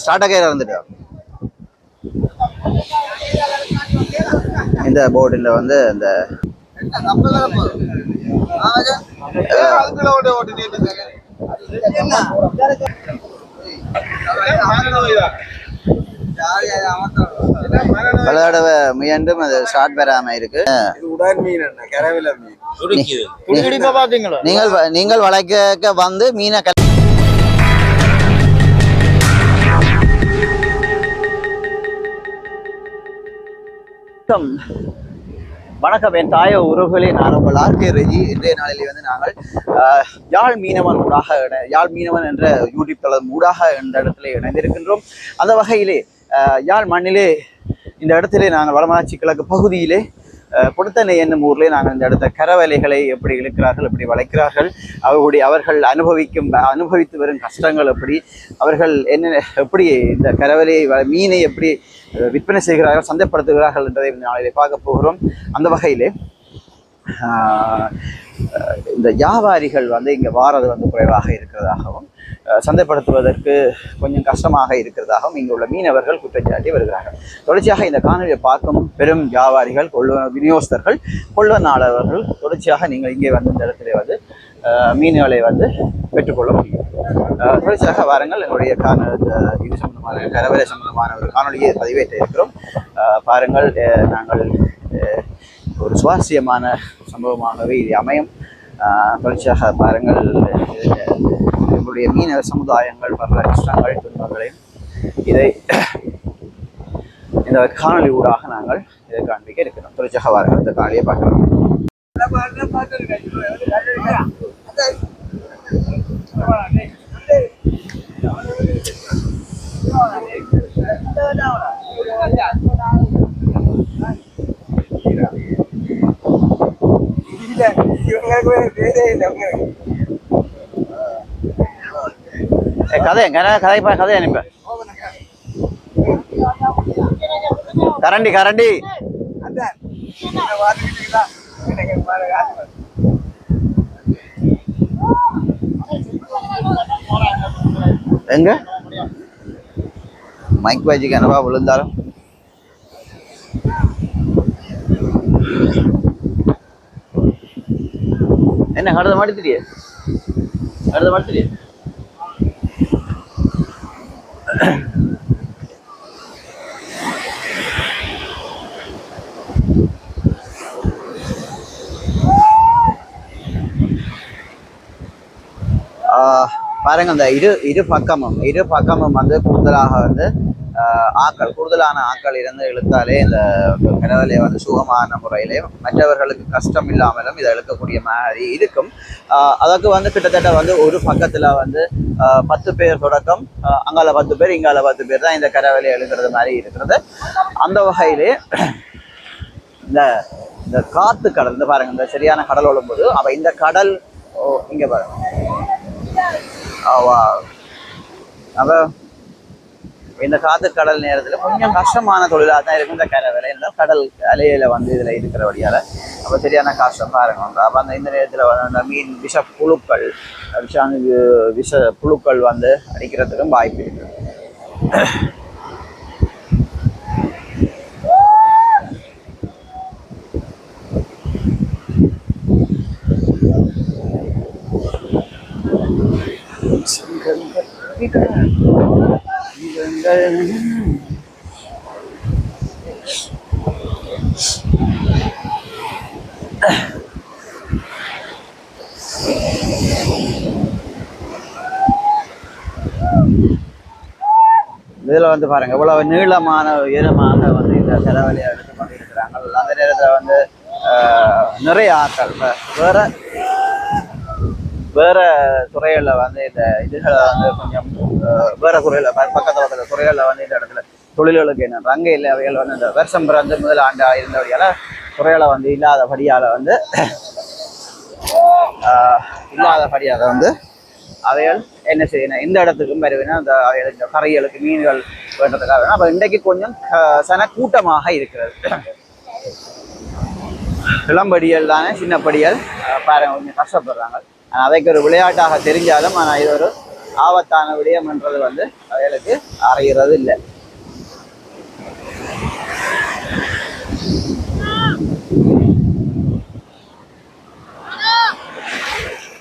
Start கையில் இருந்துட்டா இந்த போர்டில் வந்து இந்த பல தடவை முயன்றும் அது ஸ்டார்ட் பெறாம இருக்கு. நீங்கள் நீங்கள் வளைக்க வந்து மீனை வணக்கம். வணக்கம் என் தாய உறவுகளே நான் உங்கள் ஆர்கே ரெஜி. இன்றைய நாளில் வந்து நாங்கள் யாழ் மீனவன் ஊடாக யாழ் மீனவன் என்ற யூடியூப் தளம் ஊடாக இந்த இடத்துல இணைந்திருக்கின்றோம். அந்த வகையிலே யாழ் மண்ணிலே இந்த இடத்திலே நாங்கள் வடமராட்சி கிழக்கு பகுதியிலே கொடுத்தனை என்னும் ஊரிலே நாங்கள் இந்த இடத்த கரவலைகளை எப்படி இழுக்கிறார்கள் எப்படி வளைக்கிறார்கள் அவர்களுடைய அவர்கள் அனுபவிக்கும் அனுபவித்து வரும் கஷ்டங்கள் எப்படி அவர்கள் என்ன எப்படி இந்த கரவலையை வ- மீனை எப்படி விற்பனை செய்கிறார்கள் சந்தைப்படுத்துகிறார்கள் என்றதை நாளிலே பார்க்க போகிறோம். அந்த வகையிலே இந்த வியாபாரிகள் வந்து இங்கே வாரது வந்து குறைவாக இருக்கிறதாகவும் சந்தைப்படுத்துவதற்கு கொஞ்சம் கஷ்டமாக இருக்கிறதாகவும் இங்கே உள்ள மீனவர்கள் குற்றச்சாட்டி வருகிறார்கள். தொடர்ச்சியாக இந்த காணொலியை பார்க்கும் பெரும் வியாபாரிகள் கொள்வ விநியோகஸ்தர்கள் கொள்வனாளர்கள் தொடர்ச்சியாக நீங்கள் இங்கே வந்து இந்த இடத்துல வந்து மீன்களை வந்து பெற்றுக்கொள்ள முடியும். தொடர்ச்சியாக வாருங்கள் என்னுடைய காண இது சம்பந்தமான கரவலை சம்பந்தமான ஒரு காணொலியை பதிவேற்ற இருக்கிறோம் பாருங்கள் நாங்கள் ஒரு சுவாரஸ்யமான சம்பவமாகவே இது அமையும். தொடர்ச்சியாக பாருங்கள் இது நம்முடைய மீனவ சமுதாயங்கள் படுற கஷ்டங்கள் துன்பங்களையும் இதை இந்த காணொலி ஊடாக நாங்கள் இதை காண்பிக்க இருக்கிறோம். தொடர்ச்சியாக வாருங்கள் இந்த காணொலியை பார்க்கலாம். கதை கதை கதை கதை அனுப்ப. கரண்டி கரண்டி. எங்க? மைக் வாஜிக்கு என்னவா விழுந்தாலும்? என்ன கடத மாட்டித்திரியே கடத மாட்டித்திரியே பாருங்க அந்த இரு இரு பக்கமும் இரு பக்கமும் வந்து கூடுதலாக வந்து ஆக்கள் கூடுதலான ஆக்கள் இருந்து இழுத்தாலே இந்த கடவுளை வந்து சுகமான முறையிலே மற்றவர்களுக்கு கஷ்டம் இல்லாமலும் இதை இழுக்கக்கூடிய மாதிரி இருக்கும். அதற்கு வந்து கிட்டத்தட்ட வந்து ஒரு பக்கத்தில் வந்து பத்து பேர் தொடக்கம் அங்கால பத்து பேர் இங்கால பத்து பேர் தான் இந்த கடவுளை எழுக்கிறது மாதிரி இருக்கிறது. அந்த வகையிலே இந்த இந்த காத்து கடல் இந்த பாருங்க இந்த சரியான கடல் ஒழும்போது அப்போ இந்த கடல் ஓ இங்கே பாருங்க. ஆவா அப்ப இந்த காத்து கடல் நேரத்தில் கொஞ்சம் கஷ்டமான தொழிலாக தான் இருக்கும் இந்த கரை வேலை இருந்தால் கடல் அலையில் வந்து இதில் இருக்கிற வழியால். அப்போ சரியான கஷ்டம் பாருங்க. அப்போ அந்த இந்த நேரத்தில் வந்து அந்த மீன் விஷ புழுக்கள் விஷ விஷ புழுக்கள் வந்து அடிக்கிறதுக்கும் வாய்ப்பு இருக்கு. இதுல வந்து பாருங்க. இவ்வளவு நீளமான உயரமாக வந்து இந்த செலவழியை எடுத்து கொண்டிருக்கிறாங்க. அந்த நேரத்தில் வந்து நிறைய ஆட்கள் வேற வேற துறையில வந்து இந்த இதுகளை வந்து கொஞ்சம் வேற துறையில பக்கத்தில் பக்கத்துல பக்கத்துல வந்து இந்த இடத்துல தொழில்களுக்கு என்ன அங்கே இல்லை அவைகள் வந்து இந்த வருஷம் பிறந்து முதல் ஆண்டு இருந்தபடியால துறைகளை வந்து இல்லாதபடியால வந்து இல்லாதபடியாக வந்து அவைகள் என்ன செய்யணும் இந்த இடத்துக்கும் வருவினா அந்த அவைகள் இந்த கரைகளுக்கு மீன்கள் வேண்டதுக்காக வேணும். அப்ப இன்றைக்கு கொஞ்சம் சன கூட்டமாக இருக்கிறது. இளம்படியல் தானே சின்னப்படியல். பாருங்க கொஞ்சம் கஷ்டப்படுறாங்க. ஆனா, அதைக்கு ஒரு விளையாட்டாக தெரிஞ்சாலும் ஆனால் இது ஒரு ஆபத்தான விடயம் என்றது வந்து அவைகளுக்கு அறையிறது இல்லை.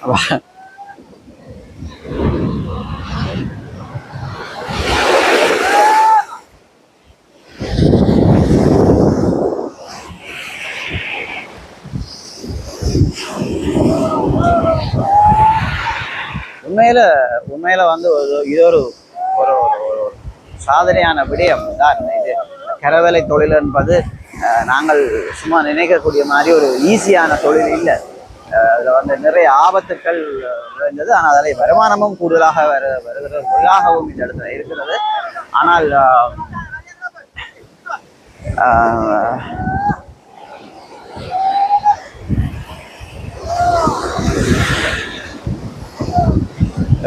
அப்ப- உண்மையில் உண்மையில் வந்து ஒரு இது ஒரு ஒரு ஒரு- சாதனையான விடயம் தான் இது. கரவேலை தொழில் என்பது நாங்கள் சும்மா நினைக்கக்கூடிய மாதிரி ஒரு ஈஸியான தொழில் இல்லை. அதில் வந்து நிறைய ஆபத்துக்கள் இருந்தது ஆனால் அதில் வருமானமும் கூடுதலாக வரு வருகிற தொழிலாகவும் இந்த இடத்துல இருக்கிறது. ஆனால்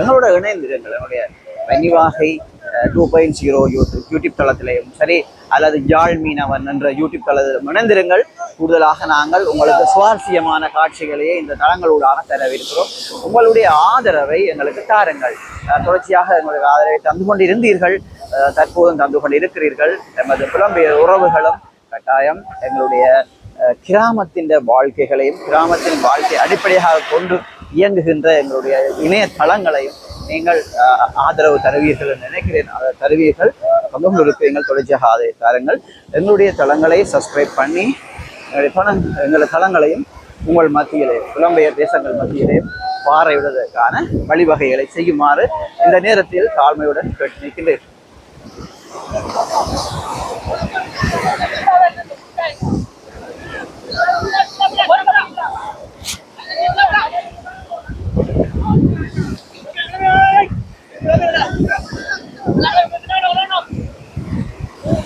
எங்களோட இணைந்திருங்கள். என்னுடைய Panivagai two point zero YouTube YouTube தளத்திலையும் சரி அல்லது ஜாழ் மீனவன் என்ற யூடியூப் தளத்திலும் இணைந்திருங்கள். கூடுதலாக நாங்கள் உங்களுக்கு சுவாரஸ்யமான காட்சிகளையே இந்த தளங்களூடாக தரவிருக்கிறோம். உங்களுடைய ஆதரவை எங்களுக்கு தாருங்கள். தொடர்ச்சியாக எங்களுடைய ஆதரவை தந்து கொண்டிருந்தீர்கள். இருந்தீர்கள் தற்போதும் தந்து கொண்டிருக்கிறீர்கள். எமது புலம்பெயர் உறவுகளும் கட்டாயம் எங்களுடைய கிராமத்தின் வாழ்க்கைகளையும் கிராமத்தின் வாழ்க்கை அடிப்படையாக கொண்டு இயங்குகின்ற எங்களுடைய இணையதளங்களையும் நீங்கள் ஆதரவு தருவீர்கள் என்று நினைக்கிறேன். அதை தருவீர்கள். பங்கம் இருப்பீங்கள் தொடர்ச்சியாக ஆதரவு தாருங்கள். எங்களுடைய தளங்களை சப்ஸ்கிரைப் பண்ணி எங்களுடைய பணம் எங்களுடைய தளங்களையும் உங்கள் மத்தியிலே புலம்பெயர் தேசங்கள் மத்தியிலே பார்வையிடுவதற்கான வழிவகைகளை செய்யுமாறு இந்த நேரத்தில் தாழ்மையுடன் கேட்டு நிற்கின்றேன்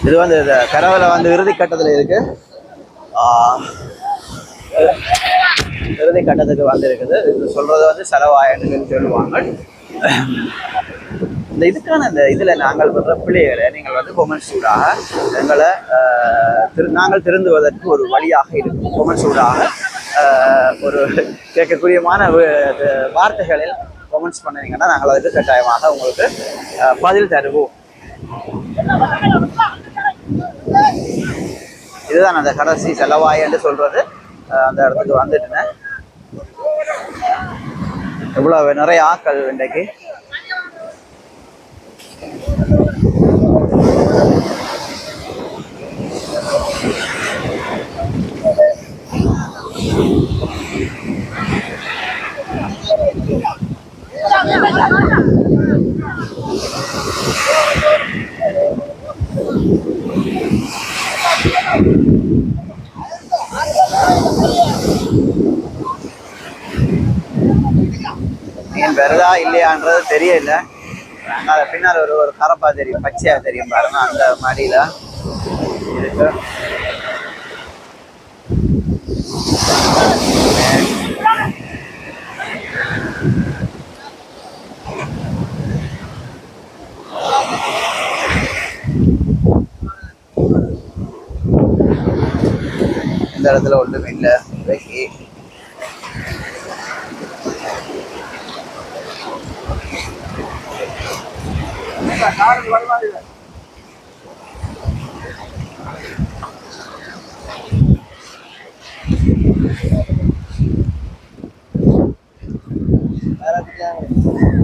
இது வந்து இந்த கரவலை வந்து இறுதி கட்டத்தில் இருக்கு. இறுதி கட்டத்துக்கு வந்திருக்குது. இது சொல்றது வந்து செலவாயின்னு சொல்லுவாங்க. இந்த இதுக்கான இந்த இதில் நாங்கள் வர்ற பிள்ளைகளை நீங்கள் வந்து கொமன் சூடாக எங்களை திரு நாங்கள் திருந்துவதற்கு ஒரு வழியாக இருக்கும் கொமன் சூடாக ஒரு கேட்கக்கூடியமான வார்த்தைகளில் கமெண்ட்ஸ் பண்ணீங்கன்னா நாங்கள் அதுக்கு கட்டாயமாக உங்களுக்கு பதில் தருவோம். இதுதான் அந்த கடைசி செலவாயன்னு சொல்றது. அந்த இடத்துக்கு வந்துட்டேன். இவ்வளவு நிறைய ஆக்கள் இன்றைக்கு. மீன் வருதா இல்லையான்றது தெரியல. அதனால அதை பின்னால் ஒரு ஒரு கரப்பா தெரியும் பச்சையா தெரியும் பாருங்க அந்த மடியில. இருக்கு இந்த இடத்துல ஒன்றும் இல்லை. இன்னைக்கு வேற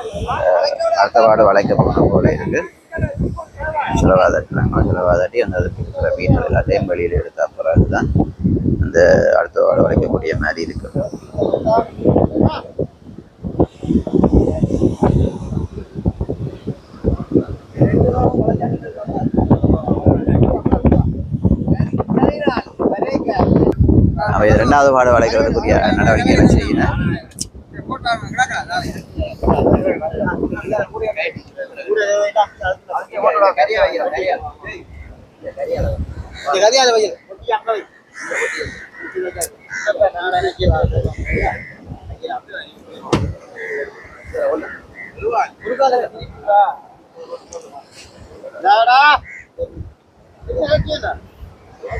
அடுத்த வாடு வளைக்க போன போல இருக்கு. செலவாதட்டுறாங்க. செலவாதட்டி அந்த அதுக்கு இருக்கிற மீன்கள் எல்லாத்தையும் வெளியில் எடுத்த பிறகுதான் அந்த அடுத்த வாடு வளைக்கக்கூடிய மாதிரி இருக்கு. அவை ரெண்டாவது வாடு வளைக்கிறதுக்குரிய நடவடிக்கைகளை செய்யணும்.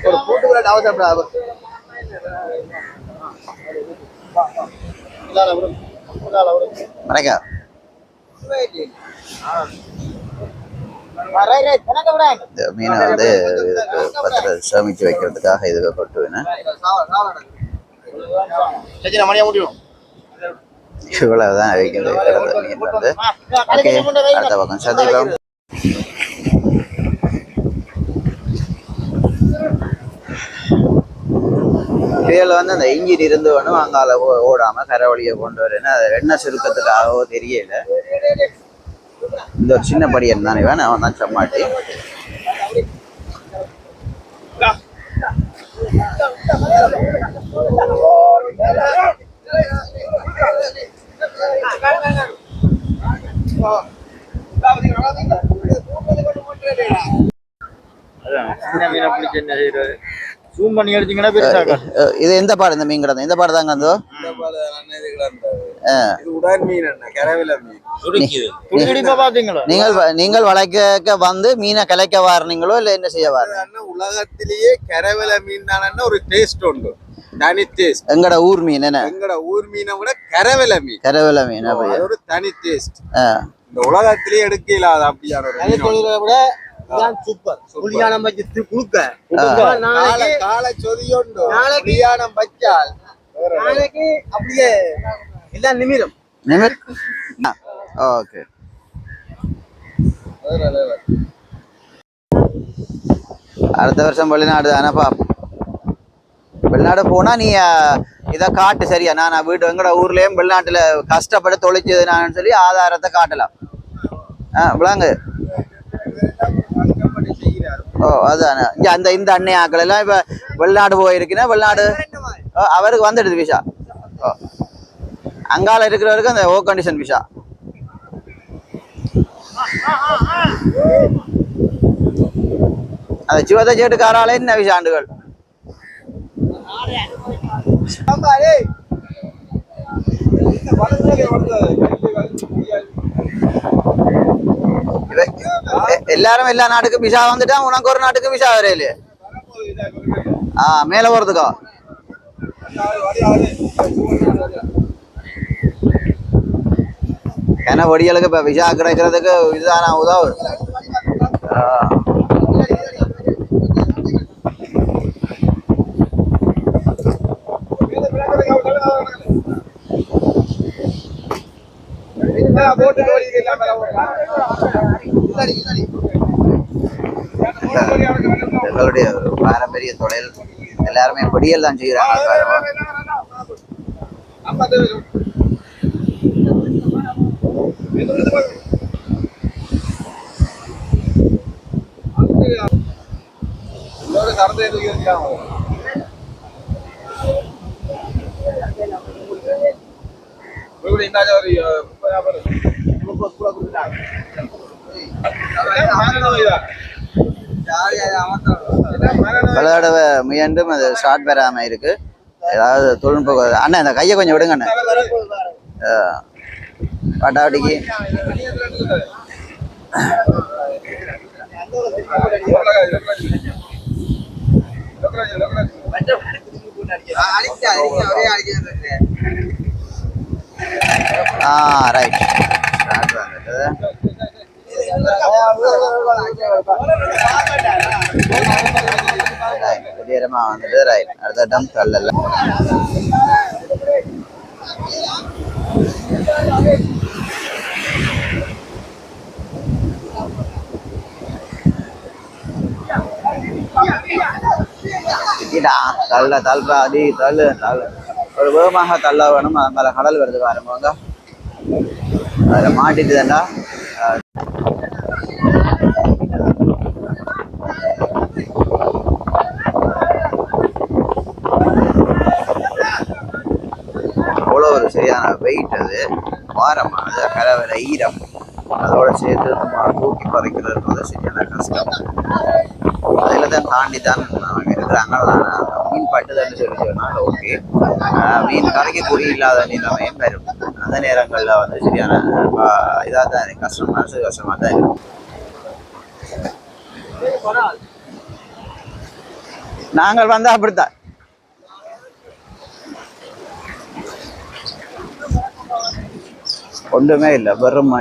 ஒரு கூட்டுக்குள்ள அவசரப்படாது வணக்கம். மீனை வந்து பத்திர சேமிச்சு வைக்கிறதுக்காக இதுக்கு கொட்டுவேன் இவ்வளவுதான் வைக்கிறது மீன் வந்து. ஓகே அடுத்த பக்கம் சந்திக்கலாம். புயல் வந்து அந்த இன்ஜின் இருந்து வேணும் அங்கால ஓ- ஓடாம கரை வழியை கொண்டு வரேன்னு அது என்ன சுருக்கத்துக்காகவோ தெரியல. இந்த ஒரு சின்ன படியன் தானே வேணும் அவன் தான் சம்மாட்டி சின்ன மீனை பிடிச்சி என்ன செய்யறது ஜூம் பண்ணி எடுத்தீங்கன்னா பெருசா இது எந்த பாடு? இந்த மீன் கிடந்தது இந்த பாடு தாங்க அந்த? இது உடன் மீன் என்ன கரவில மீன். நீங்கள் நீங்கள் வளைக்க வந்து மீனை கலைக்க வாருனீங்களோ இல்லை என்ன செய்ய வாரு அண்ணா உலகத்திலேயே கரவில மீன் தானே ஒரு டேஸ்ட் உண்டு. தனி டேஸ்ட் எங்கட ஊர் மீன் என்ன? எங்கட ஊர் மீனை விட கரவில மீன். கரவேல மீன் ஒரு தனி டேஸ்ட். இந்த உலகத்திலேயே எடுக்க இல்லாத அப்படியான. சூப்பர் புளியானம் வச்சு குளுக்க காலை காலை சொதியோண்டு புளியானம் பச்சால் நாளைக்கு அப்படியே எல்லாம் நிமிரும் நிமிர் ஓகே. அடுத்த வருஷம் வெளிநாடு தானே பாப்போம் வெளிநாடு போனா நீ இதை காட்டு சரியா? நான் வீடு வீட்டு எங்கட ஊர்லயும் வெளிநாட்டுல கஷ்டப்பட்டு தொலைச்சது நான் சொல்லி ஆதாரத்தை காட்டலாம். ஆ விளாங்கு. ஓ அதானே. இங்க அந்த இந்த அன்னை ஆக்கள் எல்லாம் இப்ப வெளிநாடு போயிருக்குன்னா வெளிநாடு ஓ, அவருக்கு வந்துடுது விஷா ஓ. அங்கால இருக்கிறவருக்கு அந்த ஓ கண்டிஷன் விஷா அந்த சிவத்தை சேட்டுக்காராலே என்ன விஷ எல்லாரும் எல்லா நாட்டுக்கும் விசா வந்துட்டா உனக்கு ஒரு நாட்டுக்கு விசா வரையில ஆ மேல போறதுக்கா? ஏன்னா வடிகளுக்கு இப்ப விசா கிடைக்கிறதுக்கு இதுதானா உதவு ஆ. எங்களுடைய பாரம்பரிய தொழில் எல்லாருமே பல தடவை முயன்றும் அது ஷார்ட் பெறாம இருக்கு. ஏதாவது தொழில்நுட்ப அண்ணா இந்த கையை கொஞ்சம் விடுங்க அண்ணா. பாட்டாவட்டிக்கு ஆ ரைட் ஸ்டார்ட் வந்துட்டு ரைட் அடுத்த டம் கல்லல்ல. இதா தள்ள தள்ளுறா அடி தள்ளு தள்ளு. ஒரு வேகமாக தள்ள வேணும் அது மேலே கடல் வருது பாருங்க அதில் மாட்டிட்டு தாண்டா சரியான வெயிட் அது வாரம் அது ஈரம் அதோட சேர்த்து நம்ம தூக்கி பறிக்கிறதுன்றது சரியான கஷ்டம். அதில் தான் தாண்டி தான் அவங்க இருக்கிறாங்க. மீன் பட்டுதல்னு சொல்லி சொன்னால் ஓகே. மீன் கரைக்கக்கூடிய இல்லாத நிலைமையும் வரும். அந்த நேரங்களில் வந்து சரியான இதாக தான் இருக்கு. கஷ்டம் மனசு கஷ்டமாக தான் இருக்கும் நாங்கள் வந்து அப்படித்தான். ஒன்றுமே இல்லை வெறும்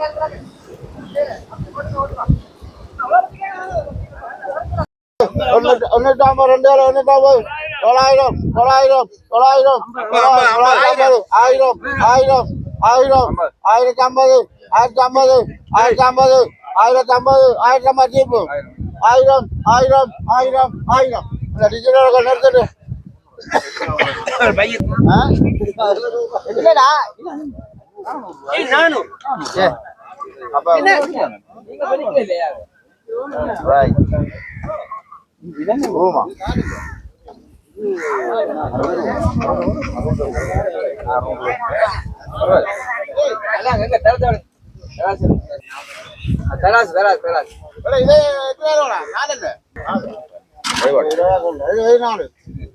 மடி பாவம் ஒன்னூற்றம்பது ரெண்டாயிரம் ஒன்னூற்றம்பது தொள்ளாயிரம் தொள்ளாயிரம் தொள்ளாயிரம் தொள்ளாயிரம் ஆயிரம் ஆயிரம் ஆயிரம் ஆயிரத்தி ஐம்பது ஆயிரத்தி ஐம்பது ஆயிரத்தி ஐம்பது ஆயிரத்தி ஐம்பது ஆயிரத்தி ஐம்பது ஜீப்பு ஆயிரம் ஆயிரம் ஆயிரம் ஆயிரம் இந்த டிஜிட்டல் நிறுத்திட்டு இல்லடா நானும். தராசு தராசு தராசு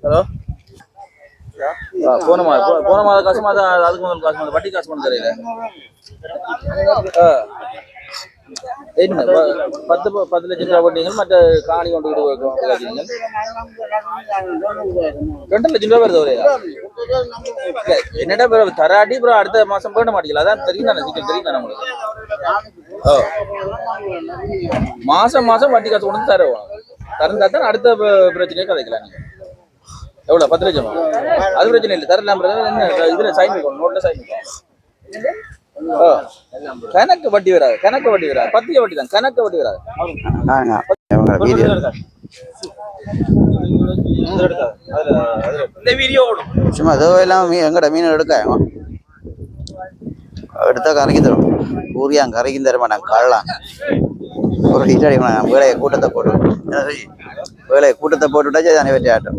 ஹலோ போன மாதம் போன மாதம் காசு மாதம் அதுக்கு முதல் காசு மாதம். வட்டி காசு மாதம் தெரியல. என்ன ப- பத்து பத்து லட்சம் ரூபாய் போட்டீங்க மற்ற காணி கொண்டு ரெண்டு லட்சம் ரூபாய் வருது ஒரே என்னடா பிறகு தராட்டி அப்புறம் அடுத்த மாசம் போயிட மாட்டீங்களா? அதான் தெரியும் தானே சீக்கிரம் தெரியும் தானே உங்களுக்கு. ஓ. மாசம் மாசம் வட்டி காசு கொண்டு தரவா தருவோம். தரந்தா தான் அடுத்த ப- பிரச்சனையை கதைக்கலாம் நீங்க. எவ்வளவு? பத்து லட்சமா? அது பிரச்சனை இல்லை. தரலாம் இதுல சைன் வைக்கணும். நோட்ல சைன் ஓ. கணக்கு வட்டி வராது. கணக்கு வட்டி வராது. பத்திய வட்டி தான். கணக்கு வட்டி வராது. சும்மா ஏதோ எல்லாம் மீன் எங்கட மீன் எடுக்க? எடுத்தா கரைக்கி தரும். ஊரியான் கரைக்கி தர மாட்டாங்க கள்ளலாம் ஒரு ஹீட் அடிக்கணும் வேலையை கூட்டத்தை போட்டு வேலையை கூட்டத்தை போட்டுவிட்டா தானே வெற்றி ஆட்டம்.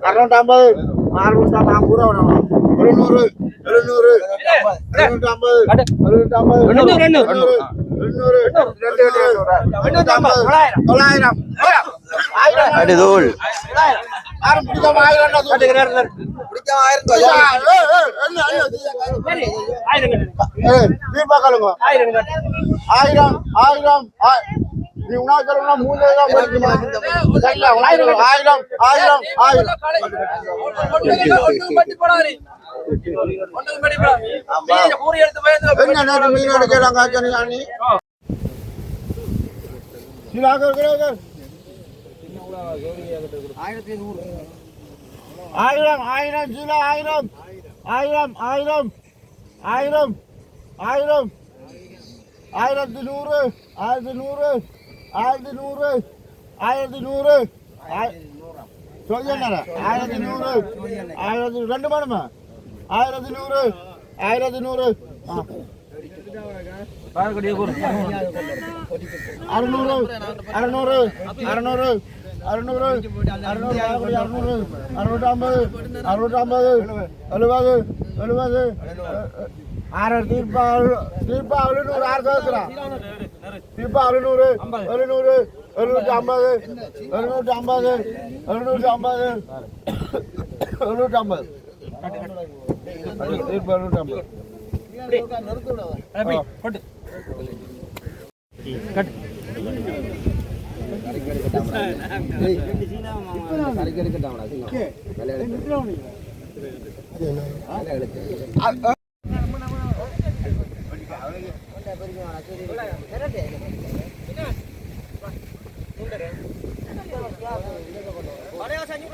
அறுநூற்றம்பது. அறுநூற்றம்பது. ரூபா எழுநூறு எழுநூறு எழுநூற்றம்பது எழுநூற்றம்பது எழுநூறு எழுநூறு எண்ணூற்றம்பது. தொள்ளாயிரம். ஆயிரம். அடி தூள் யாரும் பிடிக்காம ஆயிரம் ஆயிரம் ஆயிரம் ஆ- நீ மூணு தான்? ஆயிரம் ஆயிரம் ஆயிரம் ஆயிரம். என்ன நேரம் மீன் எடுக்கிறாங்க ஆயிரம். ஆயிரம் கிலோ ஆயிரம். ஆயிரம் ஆயிரம். ஆயிரம் ஆயிரம். ஆயிரத்தி நூறு ஆயிரத்தி நூறு. ஆயிரத்தி நூறு ஆயிரத்தி நூறு சொல்லுங்க ஆயிரத்தி நூறு ஆயிரத்தி ரெண்டு மணமா ஆயிரத்தி நூறு ஆயிரத்தி நூறு அறுநூறு அறுநூறு அறுநூறு அறுநூறு அறுநூறு அறுநூறு அறுநூற்றம்பது அறுநூற்றம்பது எழுபது எழுபது ആറ് തീർപ്പാവൽ തീർപ്പാവൽ നൂറ് ആറ് സഹസ്ര നൂറ് എഴുന്നൂറ് എഴുന്നൂറ്റി അമ്പത് എഴുന്നൂറ്റി അമ്പത് എഴുന്നൂറ്റി അമ്പത് എഴുന്നൂറ്റി അമ്പത്. തീർപ്പ് കട്ട്. பழைய செஞ்சு